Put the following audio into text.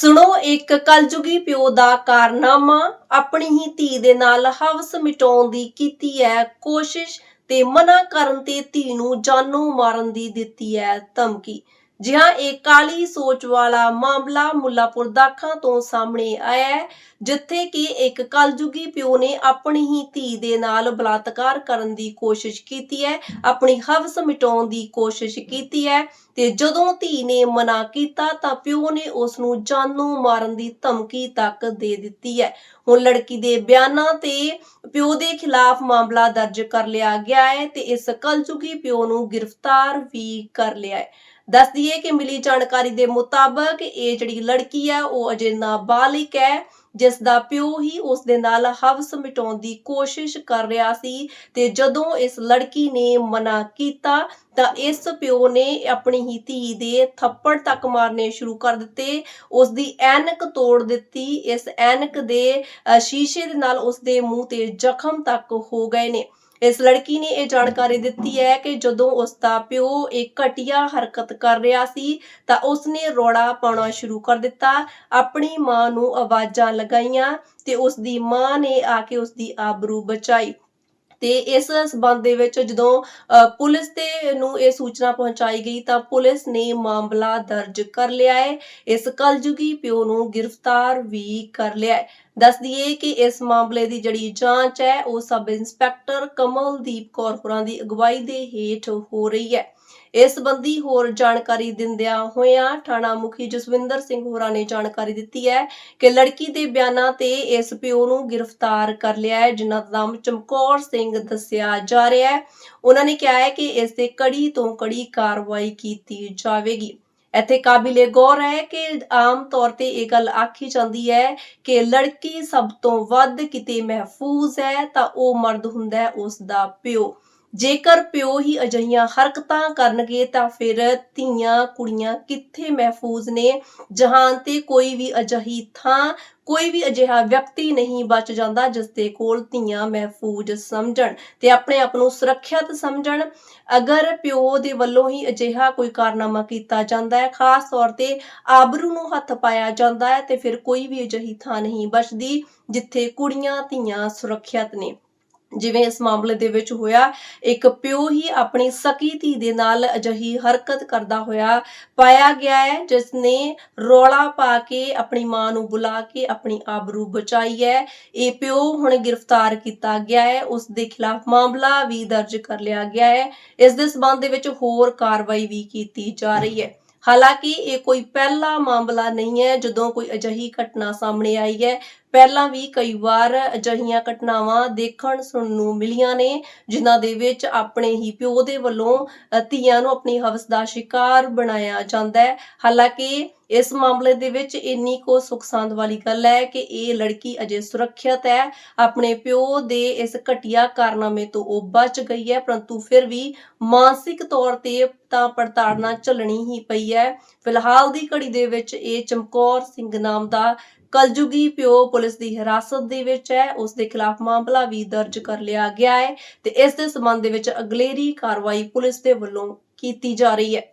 ਸੁਣੋ ਇੱਕ ਕਲਯੁਗੀ ਪਿਓ ਦਾ ਕਾਰਨਾਮਾ, ਆਪਣੀ ਹੀ ਧੀ ਦੇ ਨਾਲ ਹਵਸ ਮਿਟਾਉਣ ਦੀ ਕੀਤੀ ਹੈ ਕੋਸ਼ਿਸ਼ ਤੇ ਮਨਾ ਕਰਨ ਤੇ ਧੀ ਨੂੰ ਜਾਨੋਂ ਮਾਰਨ ਦੀ ਦਿੱਤੀ ਹੈ ਧਮਕੀ। ਜੀ ਇਹ ਕਾਲੀ ਸੋਚ ਵਾਲਾ ਮਾਮਲਾ ਮੁੱਲਾਪੁਰ ਦਾਖਾਂ ਤੋਂ ਸਾਹਮਣੇ ਆਇਆ ਹੈ, ਜਿੱਥੇ ਕਿ ਇੱਕ ਕਲਯੁਗੀ ਪਿਓ ਨੇ ਆਪਣੀ ਹੀ ਧੀ ਦੇ ਨਾਲ ਬਲਾਤਕਾਰ ਕਰਨ ਦੀ ਕੋਸ਼ਿਸ਼ ਕੀਤੀ ਹੈ, ਆਪਣੀ ਹਵਸ ਮਿਟਾਉਣ ਦੀ ਕੋਸ਼ਿਸ਼ ਕੀਤੀ ਹੈ ਤੇ ਜਦੋਂ ਧੀ ਨੇ ਮਨਾ ਕੀਤਾ ਤਾਂ ਪਿਓ ਨੇ ਉਸ ਨੂੰ ਜਾਨੋਂ ਮਾਰਨ ਦੀ ਧਮਕੀ ਤੱਕ ਦੇ ਦਿੱਤੀ ਹੈ। ਹੁਣ ਲੜਕੀ ਦੇ ਬਿਆਨਾਂ ਤੇ ਪਿਓ ਦੇ ਖਿਲਾਫ ਮਾਮਲਾ ਦਰਜ ਕਰ ਲਿਆ ਗਿਆ ਹੈ ਤੇ ਇਸ ਕਲਯੁਗੀ ਪਿਓ ਨੂੰ ਗ੍ਰਿਫਤਾਰ ਵੀ ਕਰ ਲਿਆ ਹੈ। ਦੱਸ ਦਈਏ ਕਿ ਮਿਲੀ ਜਾਣਕਾਰੀ ਦੇ ਮੁਤਾਬਕ ਇਹ ਜਿਹੜੀ ਲੜਕੀ ਹੈ ਉਹ ਅਜੇ ਨਾਬਾਲਿਗ ਹੈ, ਜਿਸ ਦਾ ਪਿਓ ਹੀ ਉਸ ਦੇ ਨਾਲ ਹਵਸ ਮਿਟਾਉਣ ਦੀ ਕੋਸ਼ਿਸ਼ ਕਰ ਰਿਹਾ ਸੀ ਤੇ ਜਦੋਂ ਇਸ ਲੜਕੀ ਨੇ ਮਨਾ ਕੀਤਾ, ਤਾਂ ਇਸ ਪਿਓ ਨੇ ਆਪਣੀ ਹੀ ਧੀ ਦੇ ਥੱਪੜ ਤੱਕ ਮਾਰਨੇ ਸ਼ੁਰੂ ਕਰ ਦਿੱਤੇ। ਉਸ ਦੀ ਐਨਕ ਤੋੜ ਦਿੱਤੀ। ਇਸ ਐਨਕ ਦੇ ਸ਼ੀਸ਼ੇ ਦੇ ਨਾਲ ਉਸ ਦੇ ਮੂੰਹ ਤੇ ਜ਼ਖਮ ਤੱਕ ਹੋ ਗਏ ਨੇ। ਇਸ ਲੜਕੀ ਨੇ ਇਹ ਜਾਣਕਾਰੀ ਦਿੱਤੀ ਹੈ ਕਿ ਜਦੋਂ ਉਸ ਦਾ ਪਿਓ ਇੱਕ ਘਟੀਆ ਹਰਕਤ ਕਰ ਰਿਹਾ ਸੀ ਤਾਂ ਉਸਨੇ ਰੋੜਾ ਪਾਉਣਾ ਸ਼ੁਰੂ ਕਰ ਦਿੱਤਾ। ਆਪਣੀ ਮਾਂ ਨੂੰ ਆਵਾਜ਼ਾਂ ਲਗਾਈਆਂ ਤੇ ਉਸ ਦੀ ਮਾਂ ਨੇ ਆ ਕੇ ਉਸ ਦੀ ਆਬਰੂ ਬਚਾਈ। ਤੇ ਇਸ ਸਬੰਧ ਦੇ ਵਿੱਚ ਜਦੋਂ ਅ, ਪੁਲਿਸ ਤੇ ਨੂੰ ਇਹ ਸੂਚਨਾ ਪਹੁੰਚਾਈ ਗਈ ਤਾਂ ਪੁਲਿਸ ਨੇ ਮਾਮਲਾ ਦਰਜ ਕਰ ਲਿਆ ਹੈ। ਇਸ ਕਲਯੁਗੀ ਪਿਓ ਨੂੰ ਗ੍ਰਿਫਤਾਰ ਵੀ ਕਰ ਲਿਆ ਹੈ। ਦੱਸ ਦਈਏ ਕਿ ਇਸ ਮਾਮਲੇ ਦੀ ਜਿਹੜੀ ਜਾਂਚ ਹੈ, ਉਹ ਸਬ ਇੰਸਪੈਕਟਰ ਕਮਲਦੀਪ ਕੌਰ ਹੋਰਾਂ ਦੀ ਅਗਵਾਈ ਦੇ ਹੇਠ ਹੋ ਰਹੀ ਹੈ। ਇਸ ਸੰਬੰਧੀ ਹੋਰ ਜਾਣਕਾਰੀ ਦਿੰਦਿਆਂ ਹੋਇਆਂ ਥਾਣਾ ਮੁਖੀ ਜਸਵਿੰਦਰ ਸਿੰਘ ਹੋਰਾਂ ਨੇ ਜਾਣਕਾਰੀ ਦਿੱਤੀ ਹੈ ਕਿ ਲੜਕੀ ਦੇ ਬਿਆਨਾਂ ਤੇ ਇਸ ਪਿਓ ਨੂੰ ਗ੍ਰਿਫਤਾਰ ਕਰ ਲਿਆ ਹੈ, ਜਿਨ੍ਹਾਂ ਦਾ ਨਾਮ ਚਮਕੌਰ ਸਿੰਘ ਦੱਸਿਆ ਜਾ ਰਿਹਾ ਹੈ। ਉਹਨਾਂ ਨੇ ਕਿਹਾ ਹੈ ਕਿ ਇਸ ਤੇ ਕੜੀ ਤੋਂ ਕੜੀ ਕਾਰਵਾਈ ਕੀਤੀ ਜਾਵੇਗੀ। ਇੱਥੇ ਕਾਬਿਲੇ ਗੌਰ ਹੈ ਕਿ ਆਮ ਤੌਰ ਤੇ ਇਹ ਗੱਲ ਆਖੀ ਜਾਂਦੀ ਹੈ ਕਿ ਲੜਕੀ ਸਭ ਤੋਂ ਵੱਧ ਕਿਤੇ ਮਹਿਫੂਜ਼ ਹੈ ਤਾਂ ਉਹ ਮਰਦ ਹੁੰਦਾ ਹੈ ਉਸ ਦਾ ਪਿਓ। ਜੇਕਰ ਪਿਓ ਹੀ ਅਜਿਹੀਆਂ ਹਰਕਤਾਂ ਕਰਨਗੇ ਤਾਂ ਫਿਰ ਧੀਆਂ ਕੁੜੀਆਂ ਕਿੱਥੇ ਮਹਿਫੂਜ਼ ਨੇ? ਜਹਾਨ ਤੇ ਕੋਈ ਵੀ ਅਜਿਹੀ ਥਾਂ, ਕੋਈ ਵੀ ਅਜਿਹਾ ਵਿਅਕਤੀ ਨਹੀਂ ਬਚ ਜਾਂਦਾ ਜਿਸ ਦੇ ਕੋਲ ਧੀਆਂ ਮਹਿਫੂਜ਼ ਸਮਝਣ ਤੇ ਆਪਣੇ ਆਪ ਨੂੰ ਸੁਰੱਖਿਅਤ ਸਮਝਣ। ਅਗਰ ਪਿਓ ਦੇ ਵੱਲੋਂ ਹੀ ਅਜਿਹਾ ਕੋਈ ਕਾਰਨਾਮਾ ਕੀਤਾ ਜਾਂਦਾ ਹੈ, ਖਾਸ ਤੌਰ ਤੇ ਆਬਰੂ ਨੂੰ ਹੱਥ ਪਾਇਆ ਜਾਂਦਾ ਹੈ ਤੇ ਫਿਰ ਕੋਈ ਵੀ ਅਜਿਹੀ ਥਾਂ ਨਹੀਂ ਬਚਦੀ ਜਿੱਥੇ ਕੁੜੀਆਂ ਧੀਆਂ ਸੁਰੱਖਿਅਤ ਨੇ। ਜਿਵੇਂ ਇਸ ਮਾਮਲੇ ਦੇ ਵਿੱਚ ਹੋਇਆ, ਇੱਕ ਪਿਓ ਹੀ ਆਪਣੀ ਸਕੀ ਧੀ ਦੇ ਨਾਲ ਅਜਿਹੀ ਹਰਕਤ ਕਰਦਾ ਹੋਇਆ ਪਾਇਆ ਗਿਆ ਹੈ ਜਿਸ ਨੇ ਰੌਲਾ ਪਾ ਕੇ ਆਪਣੀ ਮਾਂ ਨੂੰ ਬੁਲਾ ਕੇ ਆਪਣੀ ਆਬਰੂ ਬਚਾਈ ਹੈ। ਇਹ ਪਿਓ ਹੁਣ ਗ੍ਰਿਫਤਾਰ ਕੀਤਾ ਗਿਆ ਹੈ, ਉਸ ਦੇ ਖਿਲਾਫ ਮਾਮਲਾ ਵੀ ਦਰਜ ਕਰ ਲਿਆ ਗਿਆ ਹੈ। ਇਸ ਦੇ ਸਬੰਧ ਦੇ ਵਿੱਚ ਹੋਰ ਕਾਰਵਾਈ ਵੀ ਕੀਤੀ ਜਾ ਰਹੀ ਹੈ। ਹਾਲਾਂਕਿ ਇਹ ਕੋਈ ਪਹਿਲਾ ਮਾਮਲਾ ਨਹੀਂ ਹੈ, ਜਦੋਂ ਕੋਈ ਅਜਿਹੀ ਘਟਨਾ ਸਾਹਮਣੇ ਆਈ ਹੈ ਪਹਿਲਾਂ ਵੀ ਕਈ ਵਾਰ ਅਜਿਹੀਆਂ ਘਟਨਾਵਾਂ ਦੇਖਣ, ਸੁਣਨ ਨੂੰ ਮਿਲੀਆਂ ਨੇ, ਜਿਨ੍ਹਾਂ ਦੇ ਵਿੱਚ ਆਪਣੇ ਹੀ ਪਿਓ ਦੇ ਵੱਲੋਂ ਧੀਆਂ ਨੂੰ ਆਪਣੀ ਹਵਸ ਦਾ ਸ਼ਿਕਾਰ ਬਣਾਇਆ ਜਾਂਦਾ ਹੈ। ਹਾਲਾਂਕਿ ਇਸ ਮਾਮਲੇ ਦੇ ਵਿੱਚ ਇੰਨੀ ਕੋ ਸੁਖਸਾਂਦ ਵਾਲੀ ਗੱਲ ਹੈ ਕਿ ਇਹ ਲੜਕੀ ਅਜੇ ਸੁਰੱਖਿਅਤ ਹੈ। ਆਪਣੇ ਪਿਓ ਦੇ ਇਸ ਘਟੀਆ ਕਾਰਨਾਮੇ ਤੋਂ ਉਹ ਬਚ ਗਈ ਹੈ, ਪਰੰਤੂ ਫਿਰ ਵੀ ਮਾਨਸਿਕ ਤੌਰ ਤੇ ਤਾਂ ਪੜਤਾੜਨਾ ਚੱਲਣੀ ਹੀ ਪਈ ਹੈ। ਫਿਲਹਾਲ ਦੀ ਘੜੀ ਦੇ ਵਿੱਚ ਇਹ ਚਮਕੌਰ ਸਿੰਘ ਨਾਮ ਦਾ ਕਲਜੁਗੀ ਪਿਓ ਪੁਲਿਸ ਦੀ ਹਿਰਾਸਤ ਦੇ ਵਿੱਚ ਹੈ। ਉਸ ਦੇ ਖਿਲਾਫ ਮਾਮਲਾ ਵੀ ਦਰਜ ਕਰ ਲਿਆ ਗਿਆ ਹੈ ਤੇ ਇਸ ਦੇ ਸਬੰਧ ਦੇ ਵਿੱਚ ਅਗਲੇਰੀ ਕਾਰਵਾਈ ਪੁਲਿਸ ਦੇ ਵੱਲੋਂ ਕੀਤੀ ਜਾ ਰਹੀ ਹੈ।